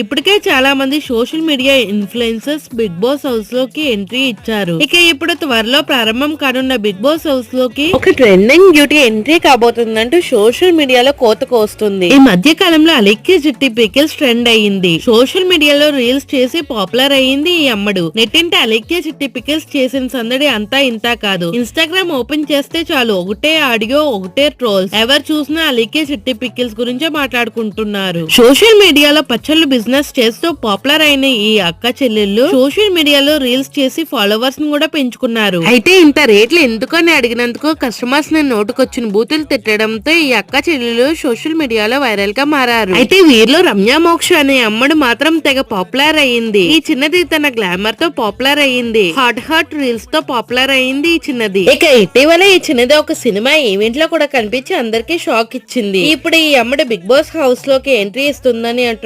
ఇప్పటికే చాలా మంది social media influencers Bigg Boss హౌస్లోకి ఎంట్రీ ఇచ్చారు. ఇక ఇప్పుడు త్వరలో ప్రారంభం కానున్న బిగ్ బాస్ హౌస్లోకి ఒక ట్రెండింగ్ బ్యూటీ ఎంట్రీ కాబోతుందంటూ సోషల్ మీడియాలో కోత కోస్తుంది. ఈ మధ్య కాలంలో అలెక్కి చిట్టి పికిల్స్ ట్రెండ్ అయ్యింది. సోషల్ మీడియాలో రీల్స్ చేసి పాపులర్ అయ్యింది ఈ అమ్మడు. నెట్టింటి అలెక్కి చిట్టి పికిల్స్ చేసిన సందడి అంతా ఇంత కాదు. ఇన్స్టాగ్రామ్ ఓపెన్ చేస్తే చాలు ఒకటే ఆడియో ఒకటే ట్రోల్స్. ఎవరు చూసినా అలెక్కి చిట్టి పికిల్స్ గురించే మాట్లాడుకుంటున్నారు. సోషల్ మీడియాలో పచ్చళ్ళు బిజినెస్ చేస్తూ పాపులర్ అయిన ఈ అక్క చెల్లెళ్ళు సోషల్ మీడియాలో రీల్స్ చేసి ఫాలోవర్స్ని కూడా పెంచుకున్నారు. అయితే ఇంత రేట్లు ఎందుకని అడిగినందుకు కస్టమర్స్ని నోటుకొచ్చిన బూతులు తిట్టడంతో ఈ అక్క చెల్లెలు సోషల్ మీడియాలో వైరల్గా మారారు. అయితే వీరిలో రమ్య మోక్ష అనే అమ్మడు మాత్రం తెగ పాపులర్ అయ్యింది ఈ చిన్నది తన గ్లామర్తో పాపులర్ అయ్యింది హాట్ హాట్ రీల్స్తో పాపులర్ అయ్యింది ఈ చిన్నది. ఇక ఇటీవల ఈ చిన్నది ఒక సినిమా ఈవెంట్లో కూడా కనిపించి అందరికీ షాక్ ఇచ్చింది. ఇప్పుడు ఈ అమ్మడు బిగ్ బాస్ హౌస్లోకి ఎంట్రీ ఇస్తుందని